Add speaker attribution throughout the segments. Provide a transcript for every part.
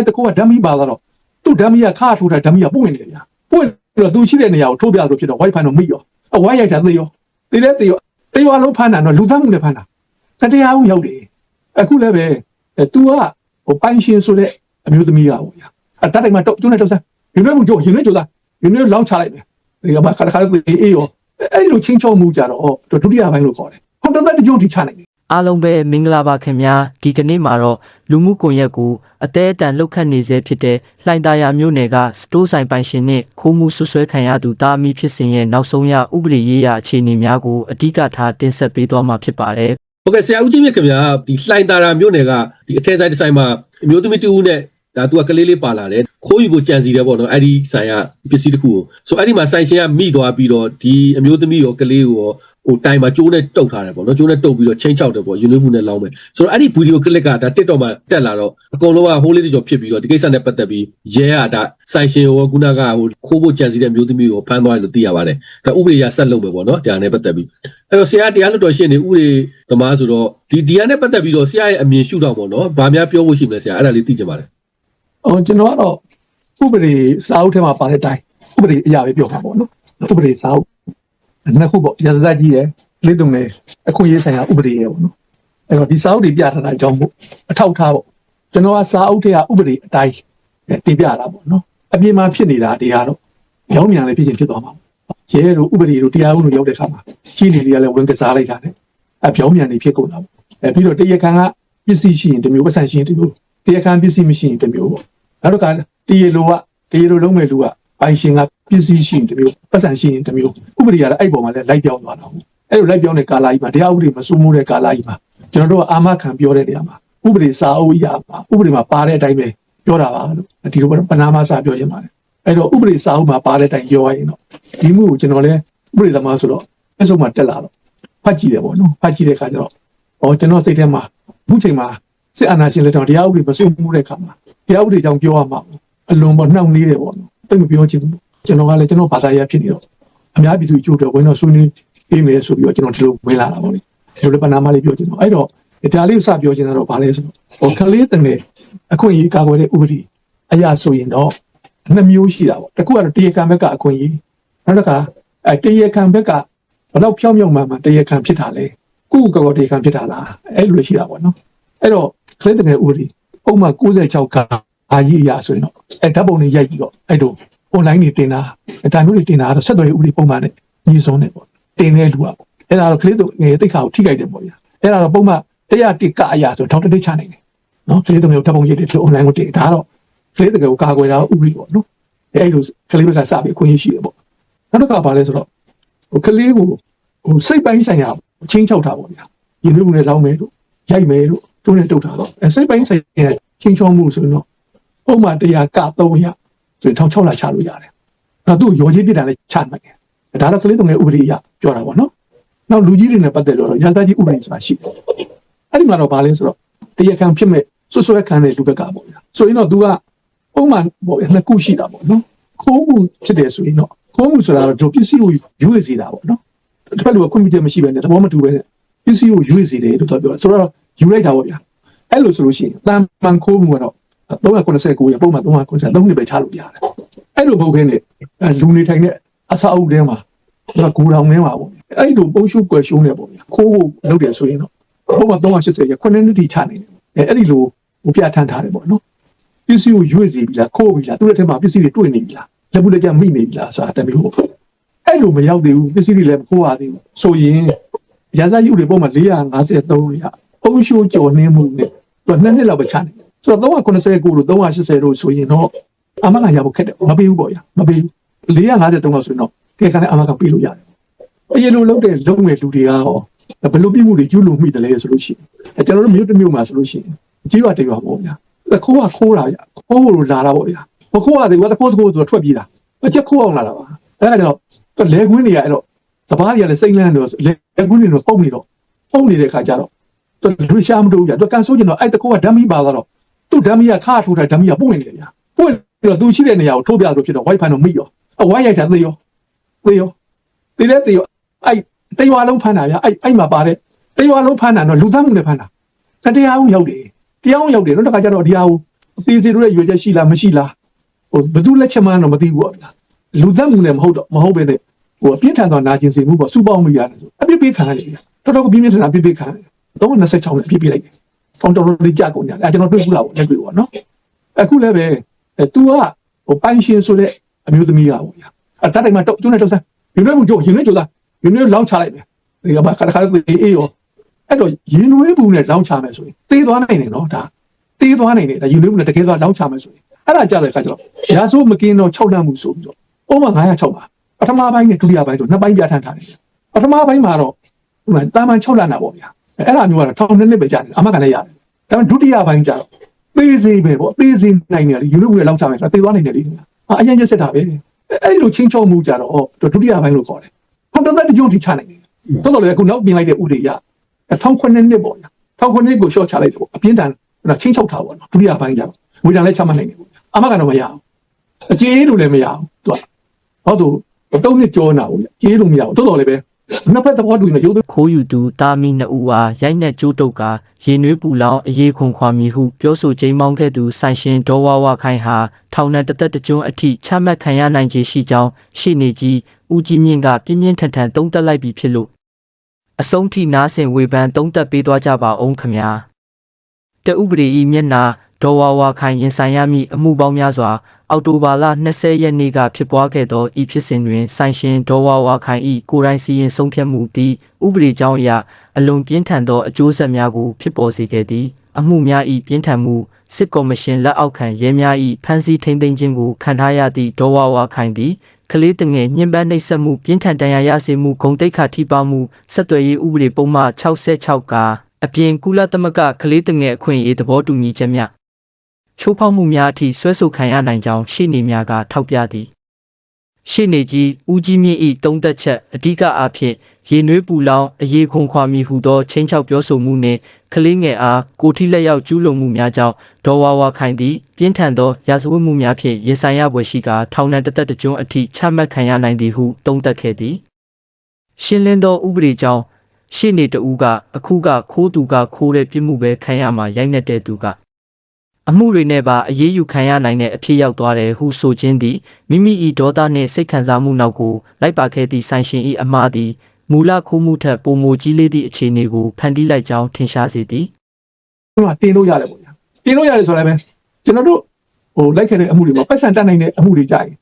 Speaker 1: အဲ့တကောကဓမီပါလာတော့သူ့ဓမီကခါထိုးတာဓမီကပွင့်နေတယ်ဗျာပွင့်ပြီးတော့သူရှိတဲ့နေရာကိုထိုးပြလို့ဖြစ်တော့ wifi တော့မိရောအဝိုင်းရိုက်တာသေရောသေတဲ့သေရောတေရွာလုံးဖမ်းတာတော့လူသားမှုနဲ့ဖမ်းတာတတရားအောင်ရောက်တယ်အခုလည်းပဲအဲ तू ကဟိုပိုင်ရှင်ဆိုတဲ့အမျိုးသမီးကပေါ့ဗျာအတတ်တိုင်းမှာတော့ကျုံးနေတော့စမ်းယူနေမှုကြိုယူနေကြိုးသားယူနေလောင်းချလိုက်မယ်ဒီကမှခါခါလေးအေးရောအဲ့လိုချင်းချောမှုကြတော့ဒုတိယပိုင်းလို့ခေါ်တယ်ဟောတသက်တကြုံထိချနိုင်တယ်
Speaker 2: အားလုံးပဲမင်္ဂလာပါခင်ဗျာဒီကနေ့မှာတော့လူမှုကွန်ရက်ကိုအသေးအတန်လှုပ်ခတ်နေစေဖြစ်တဲ့လှိုင်သာယာမြို့နယ်ကစတိုးဆိုင်ပိုင်ရှင်နဲ့ခိုးမှုဆွဆွဲခံရသူတာအမိဖြစ်စဉ်ရဲ့နောက်ဆုံးရဥပဒေရေးရာအခြေအနေများကိုအဓိကထားတင်ဆက်ပေးသွားမှာဖြစ်ပါတယ်
Speaker 3: ဟုတ်ကဲ့ဆရာဦးကြီးမြင့်ခင်ဗျာဒီလှိုင်တာရာမြို့နယ်ကဒီအထက်ဆိုင်တစ်ဆိုင်မှာအမျိုးသမီးတူဦးနဲ့ဒါသူကကလေးလေးပါလာတယ်ခိုးယူဖို့ကြံစီတယ်ပေါ့နော်အဲ့ဒီဆိုင်ကပစ္စည်းတစ်ခုကိုဆိုအဲ့ဒီမှာဆိုင်ရှင်ကမိသွားပြီးတော့ဒီအမျိုးသမီးရောကလေးကိုရော ဟိုတိုင်မှာကျိုးနဲ့တုတ်ထားတယ်ပေါ့နော်ကျိုးနဲ့တုတ်ပြီးတော့ချင်းချောက်တယ်ပေါ့ယူနေမှုနဲ့လောင်းမယ်ဆိုတော့အဲ့ဒီဗီဒီယိုကလစ်ကဒါ TikTok မှာတက်လာတော့အကုန်လုံးကဟိုးလေးတကြောဖြစ်ပြီးတော့ဒီကိစ္စနဲ့ပတ်သက်ပြီးရဲကဒါဆိုင်ရှင်ရောခုနကဟိုခိုးဖို့ကြံစီတဲ့မျိုးသမီးကိုဖမ်းသွားတယ်လို့သိရပါတယ်ဒါဥပဒေရဆက်လုပ်မယ်ပေါ့နော်ဒါနဲ့ပတ်သက်ပြီးအဲ့တော့ဆရာတရားလွတ်တော်ရှင်းနေဥပဒေသမားဆိုတော့ဒီဒီဟာနဲ့ပတ်သက်ပြီးတော့ဆရာရဲ့အမြင်ရှုထောင့်ပေါ့နော်။ဗာများပြောဖို့ရှိမလဲဆရာအဲ့ဒါလေးသိချင်ပါတယ်
Speaker 1: ဟိုကျွန်တော်ကတော့ဥပဒေစာအုပ်ထဲမှာပါတဲ့အတိုင်းဥပဒေအရာပဲပြောမှာပေါ့နော်ဥပဒေစာအုပ် နှစ်ခုပေါ့တရားစကားကြီးရယ်လေးတုံနဲ့အခွင့်အရေးဆိုင်ရာဥပဒေရယ်ပေါ့နော်အဲ့တော့ဒီစာအုပ်တွေပြထားတာအကြောင်းမို့အထောက်ထားပေါ့ကျွန်တော်ကစာအုပ်ထဲကဥပဒေအတိုင်းတင်ပြတာပေါ့နော်အပြင်မှာဖြစ်နေတာတရားတော့ရောင်းမြန်လည်းဖြစ်ချင်းဖြစ်သွားမှာရဲတို့ဥပဒေတို့တရားဥပဒေရောက်တဲ့ခါမှာကြီးနေလေးကလည်းဝင်ကစားလိုက်တာနဲ့အပြောင်းမြန်နေဖြစ်ကုန်တာပေါ့အဲပြီးတော့တရားခံကပစ္စည်းရှိရင်တစ်မျိုးပတ်စံရှိရင်တစ်မျိုးတရားခံပစ္စည်းမရှိရင်တစ်မျိုးပေါ့နောက်တစ်ခါတရေလိုကတရေလိုလုံးမဲ့လူက ပိုင်ရှင်ကပစ္စည်းရှိရင်တစ်မျိုးပတ်စံရှိရင်တစ်မျိုးဥပဒေရတဲ့အဲ့ပေါ်မှာလည်းလိုက်ပြောင်းသွားတော့အဲ့လိုလိုက်ပြောင်းတဲ့ကာလကြီးမှာတရားဥပဒေမစိုးမိုးတဲ့ကာလကြီးမှာကျွန်တော်တို့ကအာမခံပြောတဲ့နေရာမှာဥပဒေစာအုပ်အရာမှာဥပဒေမှာပါတဲ့အတိုင်းပဲပြောတာပါလို့ဒီလိုပနာမစာပြောချင်ပါတယ်အဲ့တော့ဥပဒေစာအုပ်မှာပါတဲ့အတိုင်းပြောရရင်တော့ဒီမှုကိုကျွန်တော်လည်းဥပဒေသမားဆိုတော့အဆုံးမှာတက်လာတော့ဖတ်ကြည့်တယ်ပေါ့နော်ဖတ်ကြည့်တဲ့အခါကျတော့ဩကျွန်တော်စိတ်ထဲမှာအခုချိန်မှာစစ်အာဏာရှင်လက်ထက်တရားဥပဒေမစိုးမိုးတဲ့အခါမှာတရားဥပဒေကြောင့်ပြောရမှာပေါ့အလွန်ပေါ့နှောင့်နှေးတယ်ပေါ့နော် တိတ်မပြောချင်ဘူးကျွန်တော်ကလည်းကျွန်တော်ဘာသာရေးဖြစ်နေတော့အများပြည်သူအကျိုးအတွက်ဝင်တော့ဆွေးနွေးပေးမယ်ဆိုပြီးတော့ကျွန်တော်ဒီလိုဝင်လာတာပေါ့လေဒီလိုလည်းပနာမလေးပြောချင်တော့အဲ့တော့ဒါလေးကိုစပြောချင်တာတော့ဗာလဲဆိုတော့ဟိုကလေးတငယ်အခွင့်အရေးကာကွယ်တဲ့ဥပဒေအရာဆိုရင်တော့နှစ်မျိုးရှိတာပေါ့တစ်ခုကတော့တရားခံဘက်ကအခွင့်အရေးနောက်တစ်ခါအဲတရားခံဘက်ကဘယ်တော့ဖြောင်းဖြောင်းမှမှတရားခံဖြစ်တာလဲကိုယ့်ကောတရားခံဖြစ်တာလားအဲ့လိုရှိတာပေါ့နော်အဲ့တော့ကလေးတငယ်ဥပဒေပုံမှန်66က အာကြီးရဆိုရင်တော့အဲဓာတ်ပုံတွေရိုက်ပြီးတော့အဲ့တို့ online တွေတင်တာဒါမျိုးတွေတင်တာကတော့ဆက်သွယ်ရေးဥပဒေပုံမှန်နဲ့ညီစုံနေပေါ့တင်တဲ့လူကပေါ့အဲ့ဒါတော့ကလေးတို့ငယ်တိတ်ခါကိုထိခိုက်တယ်ပေါ့ဗျာအဲ့ဒါတော့ပုံမှန်တရားတိကအရာဆိုထောက်တတိချနိုင်တယ်နော်ကလေးတို့ငယ်ဓာတ်ပုံရိုက်တယ်လို့ online ကိုတင်ဒါကတော့ကလေးတို့ငယ်ကိုကာကွယ်တာဥပဒေပေါ့နော်အဲ့လိုကလေးဘက်ကစပြီးအခွင့်အရေးရှိတယ်ပေါ့နောက်တစ်ခါပါလဲဆိုတော့ဟိုကလေးကိုဟိုစိတ်ပိုင်းဆိုင်ရာချင်းချောက်တာပေါ့ဗျာရင်းနှီးမှုနဲ့လောင်းမယ်လို့ရိုက်မယ်လို့သူနဲ့တုတ်တာတော့အဲစိတ်ပိုင်းဆိုင်ရာချင်းချောမှုဆိုရင်တော့ ပုံမှန်တရားက300ဆိုရင်16လချလို့ရတယ်။နောက်သူ့ရောချင်းပြစ်တာလည်းချနိုင်တယ်။ဒါတော့ကလေးတုံငယ်ဥပဒေအရပြောတာပေါ့နော်။နောက်လူကြီးတွေနဲ့ပတ်သက်လို့ရန်သားကြီးဥပဒေဆိုတာရှိတယ်။အဲ့ဒီမှာတော့ဗာလဲဆိုတော့တရားခံဖြစ်မဲ့ဆွဆွဲခံတဲ့လူဘက်ကပေါ့ဗျာ။ဆိုရင်တော့ तू ကပုံမှန်ပေါ့ဗျာနှစ်ခုရှိတာပေါ့နော်။ခိုးမှုဖြစ်တယ်ဆိုရင်တော့ခိုးမှုဆိုတာတော့ဒီပစ္စည်းကိုယူရစီတာပေါ့နော်။တစ်ဖက်လူကခွင့်ပြုချက်မရှိဘဲနဲ့သဘောမတူဘဲနဲ့ပစ္စည်းကိုယူရစီတယ်လို့သူပြောတယ်။ဆိုတော့ယူလိုက်တာပေါ့ဗျာ။အဲ့လိုဆိုလို့ရှိရင်တန်ပန်ခိုးမှုကတော့ 389ရပုံမှန်390 3နှစ်ပဲချလို့ရတယ်။အဲ့လိုမဟုတ်ဘဲနဲ့အဲလူနေထိုင်တဲ့အစာအုပ်ထဲမှာဒါကူတောင်ထဲမှာပေါ့။အဲ့လိုပုံရှုပ်ကွယ်ရှုံးနေပေါ့ဗျာ။ခိုးဖို့လုပ်တယ်ဆိုရင်တော့ပုံမှန်380ရ9နှစ်တိချနေတယ်။အဲအဲ့ဒီလိုဟိုပြထန်ထားတယ်ပေါ့နော်။ပစ္စည်းကိုရွေ့စီပြီလားခိုးပြီလားသူ့ရဲ့ထဲမှာပစ္စည်းတွေတွေ့နေပြီလားလက်ဘူးလက်ကျမိနေပြီလားဆိုတာတမျိုးပေါ့။အဲ့လိုမရောက်သေးဘူးပစ္စည်းတွေလည်းမခိုးရသေးဘူး။ဆိုရင်ရာဇာကြီးဥတွေပုံမှန်453ရအုံရှိုးကြော်နှင်းမှုနဲ့သူကနှစ်နှစ်လောက်ပဲချနေတယ် ဆိုတော့390ကိုလို့380လို့ဆိုရင်တော့အမကရဖို့ခက်တယ်မပေးဘူးပေါ့ဗျာမပေးဘူး453လောက်ဆိုရင်တော့ကဲခါနဲ့အမကပေးလို့ရတယ်အရင်လိုလုပ်တဲ့လုပ်ငယ်လူတွေကရောဘယ်လိုပြမှုတွေကျူးလွန်မိတယ်လဲဆိုလို့ရှိရင်အဲကျွန်တော်တို့မြို့တစ်မြို့မှာဆိုလို့ရှိရင်ကြီးရွာတရွာပေါ့ဗျာခိုးကခိုးတာဗျာခိုးလို့လာတာပေါ့ဗျာမခိုးရတယ်ကွာတခိုးတခိုးဆိုတော့ထွက်ပြေးတာအချက်ခိုးအောင်လာတာပါအဲဒါကြောင့်လဲခွင်းတွေကအဲ့တော့စပားတွေကလည်းစိမ့်လန်းတော့လဲခွင်းတွေတော့ပုံနေတော့ပုံနေတဲ့ခါကျတော့လူရှာမတို့ဗျာသူကန်ဆိုးကျင်တော့အဲ့တခိုးကဓမီပါသွားတော့ သူ့ဓမီကခါထိုးတာဓမီကပွင့်နေတယ်ဗျာပွင့်ပြီးတော့သူရှိတဲ့နေရာကိုထိုးပြလို့ဖြစ်တော့ wifi တော့မိရောအဝိုင်းရိုက်တာသေရောသေရောသေတဲ့သေရောအဲ့တရွာလုံးဖမ်းတာဗျာအဲ့အဲ့မှာပါတဲ့တရွာလုံးဖမ်းတာတော့လူသားမှုနဲ့ဖမ်းတာတရားအောင်ရောက်တယ်တရားအောင်ရောက်တယ်တော့တခါကျတော့ဒီဟာကိုတေးစီတို့ရဲ့ရွေချက်ရှိလားမရှိလားဟိုဘယ်သူလက်ချက်မှန်းတော့မသိဘူးပေါ့ဗျာလူသက်မှုနဲ့မဟုတ်တော့မဟုတ်ပဲနဲ့ဟိုအပြင်းထန်သောနာကျင်စေမှုပေါ့စူပေါင်းမိရတယ်ဆိုအပြစ်ပေးခံရတယ်ဗျာတော်တော်ကိုပြင်းပြင်းထန်ထန်အပြစ်ပေးခံရတယ်တော့26နဲ့အပြစ်ပေးလိုက်တယ်ဖောင် တော်တော်လေးကြာကုန်ကြတယ်အဲကျွန်တော်တွေ့ဘူးလားပေါ့လက်တွေ့ပေါ့နော်အခုလည်းပဲအဲ तू ကဟိုပိုင်ရှင်ဆိုတဲ့အမျိုးသမီးကပေါ့ဗျာအဲတတ်တိုင်းမှာတော့ကျုံးနေတော့ဆန်းယူနေမှုကျုံယူနေကျုံသားယူနေလောင်းချလိုက်မယ်ဒီကဘာခါခါလေးအေးရောအဲ့တော့ရင်နွေးဘူးနဲ့လောင်းချမယ်ဆိုရင်တေးသွားနိုင်တယ်နော်ဒါတေးသွားနိုင်တယ်ဒါယူနေဘူးနဲ့တကယ်သွားလောင်းချမယ်ဆိုရင်အဲ့ဒါကြတဲ့အခါကျတော့ရာဆိုးမကင်းတော့6လမ်းမှုဆိုပြီးတော့ဥပမာ906ပါပထမပိုင်းနဲ့ဒုတိယပိုင်းဆိုနှစ်ပိုင်းပြဋ္ဌာန်းထားတယ်ပထမပိုင်းမှာတော့ဟိုမှာတာမန်6လမ်းတာပေါ့ဗျာ အဲ့ဒါမျိုးကတော့ထောင်နှစ်နှစ်ပဲကြာတယ်အမကလည်းရတယ်ဒါပေမဲ့ဒုတိယပိုင်းကျတော့သေးစေးပဲပေါ့သေးစေးနိုင်တယ်လေယူနေဘူးနဲ့လောင်းချမယ်ဆိုတာတေးသွားနိုင်တယ်လေအာအရင်ရက်ဆက်တာပဲအဲ့လိုချင်းချောမှုကြတော့ဒုတိယပိုင်းလို့ခေါ်တယ်ဟောတသက်တကြုံထိချနိုင်တယ်တော်တော်လည်းအခုနောက်ပြင်လိုက်တဲ့ဥတွေရ1000နှစ်ပေါ့ဗျာ1000နှစ်ကိုရှော့ချလိုက်တယ်ပေါ့အပြင်းတန်ချင်းချောက်တာပေါ့နော်ဒုတိယပိုင်းကျတော့ဝေဒန်လည်းချမှတ်နိုင်တယ်ပေါ့အမကတော့မရဘူးအကျေးလို့လည်းမရဘူးသူကဟောသူတုံးနှစ်ကြောနာဘူးကျေးလို့မရဘူးတော်တော်လည်းပဲ နှစ်ဖက်သဘောတူနေရုပ်
Speaker 2: ခိုးယူသူတာမီနှစ်ဦးအားရိုက်နှက်ကြိုးတုပ်ကရေနွေးပူလောင်အေးခွန်ခွာမည်ဟုပြောဆိုချိန်မောင်းခဲ့သူဆိုင်ရှင်ဒေါ်ဝဝခိုင်ဟာထောင်နဲ့တသက်တကြွအထိချမှတ်ခံရနိုင်ခြေရှိကြောင်းရှေ့နေကြီးဦးကြီးမြင့်ကပြင်းပြင်းထန်ထန်တုံးတက်လိုက်ပြီဖြစ်လို့အဆုံးထိနားဆင်ဝေဖန်တုံးတက်ပေးသွားကြပါအောင်ခမညာတဥပဒေဤမျက်နာ ဒေါ်ဝဝခိုင်ရင်ဆိုင်ရမည့်အမှုပေါင်းများစွာ အောက်တိုဘာလ20ရက်နေ့ကဖြစ်ပွားခဲ့သောဤဖြစ်စဉ်တွင်ဆိုင်ရှင်ဒေါ်ဝဝခိုင်၏ကိုယ်တိုင်စီရင်ဆုံးဖြတ်မှုသည်ဥပဒေကြောင်းအရအလွန်ပြင်းထန်သောအကျိုးဆက်များကိုဖြစ်ပေါ်စေခဲ့သည်အမှုများ၏ပြင်းထန်မှုစစ်ကော်မရှင်လက်အောက်ခံရဲများ၏ဖမ်းဆီးထိန်းသိမ်းခြင်းကိုခံထားရသည့်ဒေါ်ဝဝခိုင်သည်ကလေးတငယ်ညှဉ်းပန်းနှိပ်စက်မှုပြင်းထန်ဒဏ်ရာရစေမှုဂုံတိတ်ခါထိပါမှုဆက်သွယ်ရေးဥပဒေပုံမှန်66ကအပြင်ကုလသမဂ္ဂကလေးတငယ်အခွင့်အရေးသဘောတူညီချက်များ ချိုးဖောက်မှုများအထိဆွဲဆိုခံရနိုင်ကြောင်းရှေ့နေများကထောက်ပြသည်ရှေ့နေကြီးဦးကြီးမြင့်၏တုံးသက်ချက်အဓိကအားဖြင့်ရေနွေးပူလောင်အရေးခွန်ခွာမိဟုသောချင်းချောက်ပြောဆိုမှုနှင့်ကလေးငယ်အားကိုထိလက်ရောက်ကျူးလွန်မှုများကြောင့်ဒေါ်ဝါဝါခိုင်သည်ပြင်းထန်သောရာဇဝတ်မှုများဖြင့်ရင်ဆိုင်ရပွဲရှိကာထောင်ဒဏ်တစ်သက်တစ်ကျွန်းအထိချမှတ်ခံရနိုင်သည်ဟုတုံးသက်ခဲ့သည်ရှင်းလင်းသောဥပဒေကြောင့်ရှေ့နေတဦးကအခုကခိုးသူကခိုးတဲ့ပြစ်မှုပဲခံရမှာရိုက်နှက်တဲ့သူက အမှုတွေနဲ့ပါအရေးယူခံရနိုင်တဲ့အဖြစ်ရောက်သွားတယ်ဟုဆိုခြင်းသည်မိမိ၏ဒေါသနှင့်စိတ်ခံစားမှုနောက်ကိုလိုက်ပါခဲ့သည့်ဆိုင်ရှင်၏အမှားသည်မူလခိုးမှုထက်ပိုမိုကြီးလေးသည့်အခြေအနေကိုဖန်တီးလိုက်ကြောင်းထင်ရှားစေသည်
Speaker 1: ကတင်လို့ရတယ်ပေါ့ဗျာတင်လို့ရတယ်ဆိုတော့လည်းပဲကျွန်တော်တို့ဟိုလိုက်ခဲ့တဲ့အမှုတွေမှာပတ်စံတက်နိုင်တဲ့အမှုတွေကြာရင်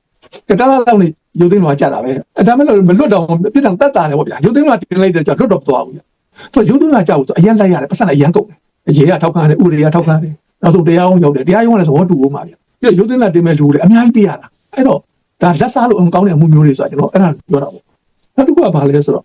Speaker 1: ကတလားလောက်နေရုပ်သိမ်းတော့ကြာတာပဲအဲဒါမဲ့လို့မလွတ်တော့ပြစ်ဒဏ်တက်တာတယ်ပေါ့ဗျာရုပ်သိမ်းတော့တင်လိုက်တဲ့ကြောင့်လွတ်တော့သွားဘူးဗျာသူရုပ်သိမ်းတော့ကြာဘူးဆိုအရင်လိုက်ရတယ်ပတ်စံအရင်ကုန်တယ်ရေကထောက်ခံတယ်ဥပဒေကထောက်ခံတယ် နောက်ဆုံးတရားရုံးရောက်တယ်တရားရုံးကလည်းသဘောတူဖို့မှာဗျာပြီးတော့ရုပ်သိမ်းတာတင်မဲ့လူတွေအများကြီးပြရတာအဲ့တော့ဒါလက်စားလို့အကောင်းတဲ့အမှုမျိုးတွေဆိုတာကျွန်တော်အဲ့ဒါပြောတာပေါ့နောက်တစ်ခုကဘာလဲဆိုတော့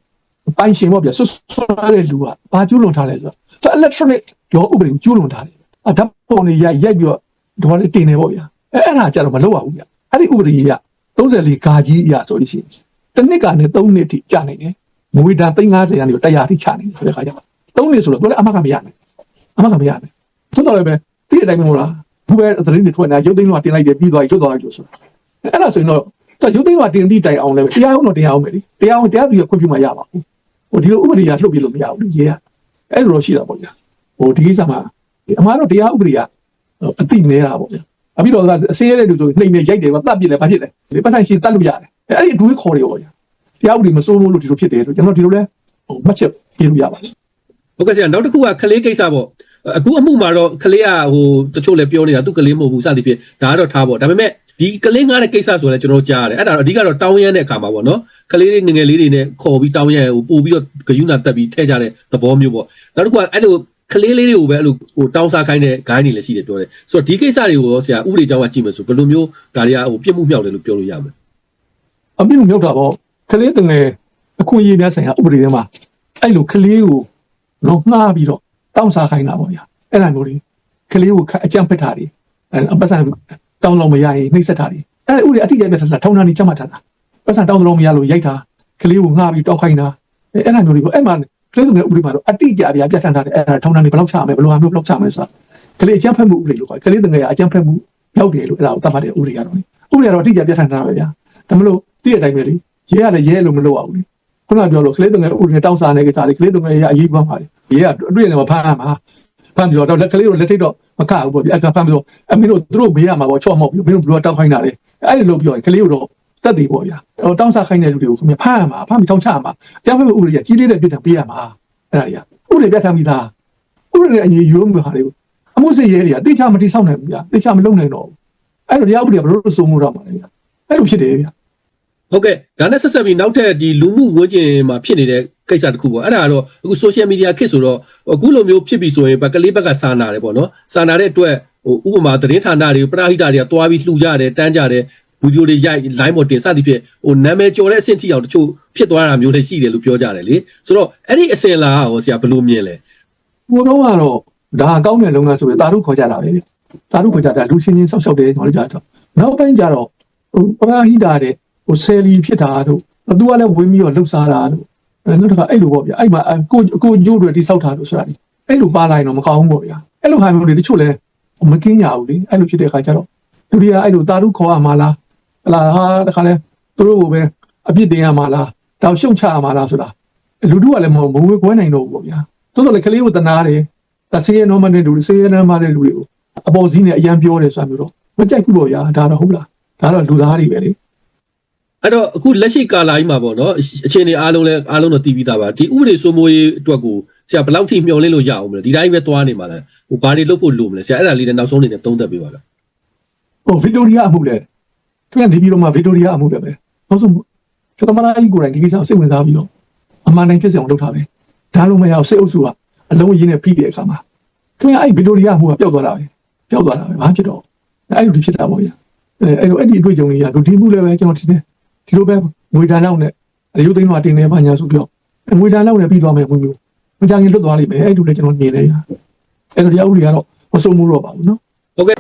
Speaker 1: ပိုင်ရှင်ပေါ့ဗျာဆွဆွတဲ့လူကဘာကျူးလွန်ထားလဲဆိုတော့ electronic ရောဥပဒေကိုကျူးလွန်ထားတယ်အဓာတ်ပုံတွေရိုက်ရိုက်ပြီးတော့ဒီမှာလေးတင်နေပေါ့ဗျာအဲအဲ့ဒါကြတော့မလုပ်ရဘူးဗျာအဲ့ဒီဥပဒေကြီးက34ဂါကြီးအရဆိုလို့ရှိရင်တစ်နှစ်ကနေ3နှစ်ထိကြာနေတယ်ငွေတန်350ရာနေ100ထိချနေတယ်ဆိုတဲ့ခါကျတော့3နှစ်ဆိုတော့သူလည်းအမကမရနိုင်အမကမရနိုင်သို့တော်လည်းပဲ ဒီအတိုင်းမဟုတ်လားဘူးပဲသတင်းတွေထွက်နေတာရုပ်သိမ်းတော့တင်လိုက်တယ်ပြီးသွားပြီလွတ်သွားပြီလို့ဆိုတာအဲ့ဒါဆိုရင်တော့သူရုပ်သိမ်းတော့တင်သည့်တိုင်အောင်လည်းတရားအောင်တော့တရားအောင်မယ်လေတရားအောင်တရားပြီးခွင့်ပြုမှရပါဘူးဟိုဒီလိုဥပဒေကလှုပ်ပြလို့မရဘူးလေရေးကအဲ့လိုရှိတာပေါ့ဗျာဟိုဒီကိစ္စမှာအမှားတော့တရားဥပဒေကအတိနေတာပေါ့ဗျာအပြီးတော့အစေးရတဲ့လူဆိုနှိမ်နေရိုက်တယ်ဗောတတ်ပြစ်လဲဘာဖြစ်လဲဒီပတ်ဆိုင်ရှင်တတ်လို့ရတယ်အဲ့ဒီအတူခေါ်တယ်ပေါ့ဗျာတရားဥပဒေမစိုးလို့ဒီလိုဖြစ်တယ်ဆိုကျွန်တော်ဒီလိုလဲဟိုမှတ်ချက်ပြလို့ရပါတယ်
Speaker 3: ဟုတ်ကဲ့ဆရာနောက်တစ်ခုကကလေးကိစ္စပေါ့ အခုအမှုမှာတော့ကလေးကဟိုတချို့လည်းပြောနေတာသူကလေးမဟုတ်ဘူးစသည်ဖြင့်ဒါကတော့ထားပေါ့ဒါပေမဲ့ဒီကလေးငားတဲ့ကိစ္စဆိုလည်းကျွန်တော်ကြားရတယ်အဲ့ဒါတော့အဓိကတော့တောင်းရမ်းတဲ့အခါမှာပေါ့နော်ကလေးလေးငငယ်လေးတွေနဲ့ခေါ်ပြီးတောင်းရမ်းဟိုပို့ပြီးတော့ဂယုဏတက်ပြီးထဲကြတဲ့သဘောမျိုးပေါ့နောက်တစ်ခုကအဲ့လိုကလေးလေးတွေကိုပဲအဲ့လိုဟိုတောင်းစားခိုင်းတဲ့ဂိုင်းတွေလည်းရှိတယ်ပြောတယ်ဆိုတော့ဒီကိစ္စတွေကိုရောဆရာဥပဒေကြောင်းကကြည့်မယ်ဆိုဘယ်လိုမျိုးဒါတွေကဟိုပြစ်မှုမြောက်တယ်လို့ပြောလို့ရမလဲ
Speaker 1: အပြစ်မြောက်တာပေါ့ကလေးတငယ်အခွင့်အရေးများဆိုင်ရာဥပဒေထဲမှာအဲ့လိုကလေးကိုတော့ငှားပြီးတော့ တောင်းစားခိုင်းတာပေါ့ဗျာအဲ့ဒါမျိုးတွေကလေးကိုအကြမ်းဖက်တာတွေအပတ်စံတောင်းလို့မရရင်နှိပ်စက်တာတွေအဲ့ဒါဥပဒေအတိအကျပြထားတာထောင်ထာနေချက်မှတ်ထားတာပတ်စံတောင်းလို့မရလို့ရိုက်တာကလေးကိုငှားပြီးတောင်းခိုင်းတာအဲ့ဒါမျိုးတွေပေါ့အဲ့မှာကလေးတငယ်ဥပဒေမှာတော့အတိအကျပြပြဋ္ဌာန်းထားတယ်အဲ့ဒါထောင်ထာနေဘယ်လောက်ချမယ်ဘယ်လိုဟာမျိုးဘယ်လောက်ချမယ်ဆိုတာကလေးအကြမ်းဖက်မှုဥပဒေလို့ခေါ်ကလေးတငယ်ကအကြမ်းဖက်မှုရောက်တယ်လို့အဲ့ဒါကိုသတ်မှတ်တဲ့ဥပဒေကတော့ဥပဒေကတော့အတိအကျပြဋ္ဌာန်းထားတာပဲဗျာဒါမလို့တည့်တဲ့အတိုင်းပဲလေရဲရတယ်ရဲလို့မလုပ်အောင်လေခုနကပြောလို့ကလေးတငယ်ဥပဒေတောင်းစားနေကြတာလေကလေးတငယ်ရအရေးပါပါတယ် ရဲကအတွေ့အကြုံမှာဖမ်းရမှာဖမ်းပြီးတော့ကလေးတို့လက်ထိတ်တော့မကဘူးပေါ့ဗျအကဖမ်းပြီးတော့အမင်းတို့သူတို့ဘေးရမှာပေါ့ချော့မော့ပြီးမင်းတို့ဘယ်လိုတောက်ခိုင်းတာလဲအဲ့ဒီလိုပြောရင်ကလေးတို့တော့တက်သေးပေါ့ဗျာဟိုတောင်းစားခိုင်းတဲ့လူတွေကိုခင်ဗျဖမ်းရမှာဖမ်းပြီးထောင်ချရမှာအကြောင်းမဲ့ဥပဒေကကြီးလေးတဲ့ပြစ်ဒဏ်ပေးရမှာအဲ့ဒါတွေကဥပဒေပြဋ္ဌာန်းပြီးသားဥပဒေနဲ့အညီယူလို့မဟာတွေကိုအမှုစစ်ရဲတွေကတိကျမတိဆောက်နိုင်ဘူးဗျာတိကျမလုပ်နိုင်တော့ဘူးအဲ့လိုတရားဥပဒေကဘယ်လိုစိုးမိုးတော့မှာလဲဗျာအဲ့လိုဖြစ်တယ်ဗျာ
Speaker 3: ဟုတ်ကဲ့ဒါနဲ့ဆက်ဆက်ပြီးနောက်ထပ်ဒီလူမှုဝန်းကျင်မှာဖြစ်နေတဲ့ကိစ္စတစ်ခုပေါ့အဲ့ဒါကတော့အခု social media ခေတ်ဆိုတော့အခုလိုမျိုးဖြစ်ပြီဆိုရင်ဗကလေးဘက်ကစာနာတယ်ပေါ့နော်စာနာတဲ့အတွက်ဟိုဥပမာသတင်းဌာနတွေပရာဟိတတွေကတွားပြီးလှူကြတယ်တန်းကြတယ်ဗီဒီယိုတွေရိုက် line ပေါ်တင်စသည်ဖြင့်ဟိုနာမည်ကျော်တဲ့အဆင့်ထိအောင်တချို့ဖြစ်သွားတာမျိုးလည်းရှိတယ်လို့ပြောကြတယ်လေဆိုတော့အဲ့ဒီအစင်လာဟောဆရာဘယ်လိုမြင်လဲ
Speaker 1: ဘိုးတော့ကတော့ဒါအကောင်းတဲ့လုပ်ငန်းဆိုရင်တာရုခေါ်ကြတာပဲတာရုခေါ်ကြတာလူချင်းချင်းဆောက်ရှောက်တယ်ကျွန်တော်တို့ကြတော့နောက်ပိုင်းကျတော့ဟိုပရာဟိတာတဲ့ ဟိုဆယ်လီဖြစ်တာတို့သူကလည်းဝင်ပြီးတော့လှုပ်ရှားတာတို့အဲနောက်တစ်ခါအဲ့လိုပေါ့ဗျအဲ့မှာကိုကိုကျိုးတွေတိဆောက်တာတို့ဆိုတာဒီအဲ့လိုပါလိုက်တော့မကောင်းဘူးပေါ့ဗျာအဲ့လိုဟာမျိုးတွေတချို့လည်းမကင်းကြဘူးလေအဲ့လိုဖြစ်တဲ့ခါကျတော့သူတွေကအဲ့လိုတာရုခေါ်ရမှာလားဟလာဟာတခါလဲသူတို့ကိုပဲအပြစ်တင်ရမှာလားတောက်ရှုံချရမှာလားဆိုတာလူတို့ကလည်းမမဝေခွဲနိုင်တော့ဘူးပေါ့ဗျာတိုးတော်လည်းကလေးကိုတနာတယ်ဒါဆေးရနော်မတဲ့လူတွေဆေးရနော်မတဲ့လူတွေကိုအပေါ်စည်းနဲ့အရန်ပြောတယ်ဆိုတာမျိုးတော့မကြိုက်ဘူးပေါ့ဗျာဒါတော့ဟုတ်လားဒါတော့လူသားတွေပဲလေ
Speaker 3: အဲ့တော့အခုလက်ရှိကာလာကြီးမှာပေါ့နော်အခြေအနေအားလုံးလဲအားလုံးတော့တည်ပြီးသားပါဒီဥပဒေစိုးမိုးရေးအတွက်ကိုဆရာဘယ်လောက်ထိမျှော်လင့်လို့ရအောင်မလဲဒီတိုင်းပဲသွားနေမှာလဲဟိုဘာတွေလုပ်ဖို့လိုမလဲဆရာအဲ့ဒါလေးနဲ့နောက်ဆုံးအနေနဲ့သုံးသပ်ပေးပါလား
Speaker 1: ဟိုဗစ်တိုရီယာအမှုလဲသူကနေပြီးတော့မှဗစ်တိုရီယာအမှုလဲပဲနောက်ဆုံးကျသမနာကြီးကိုယ်တိုင်ဒီကိစ္စကိုစိတ်ဝင်စားပြီးတော့အမှန်တိုင်းဖြစ်စေအောင်လုပ်တာပဲဒါလို့မရအောင်စိတ်အုပ်စုကအလုံးရင်းနဲ့ပြီးတဲ့အခါမှာခင်ဗျာအဲ့ဗစ်တိုရီယာအမှုကပျောက်သွားတာပဲပျောက်သွားတာပဲဘာဖြစ်တော့အဲ့လိုဒီဖြစ်တာပေါ့ဗျာအဲအဲ့လိုအဲ့ဒီအတွေ့အကြုံတွေကဒုဒီမှုလည်းပဲကျွန်တော်ဒီနေ့ ဒီလိုပဲငွေတန်လောက်နဲ့ရုပ်သိမ်းတော့တင်နေပါညာဆိုပြောငွေတန်လောက်နဲ့ပြီးသွားမယ်ဝင်မျိုးမကြခင်လွတ်သွားလိမ့်မယ်အဲ့လိုလည်းကျွန်တော်မြင်နေရအဲ့လိုတရားဥပဒေကတော့မဆုံးမှုတော့ပါဘူးနော်
Speaker 3: ဟုတ်ကဲ့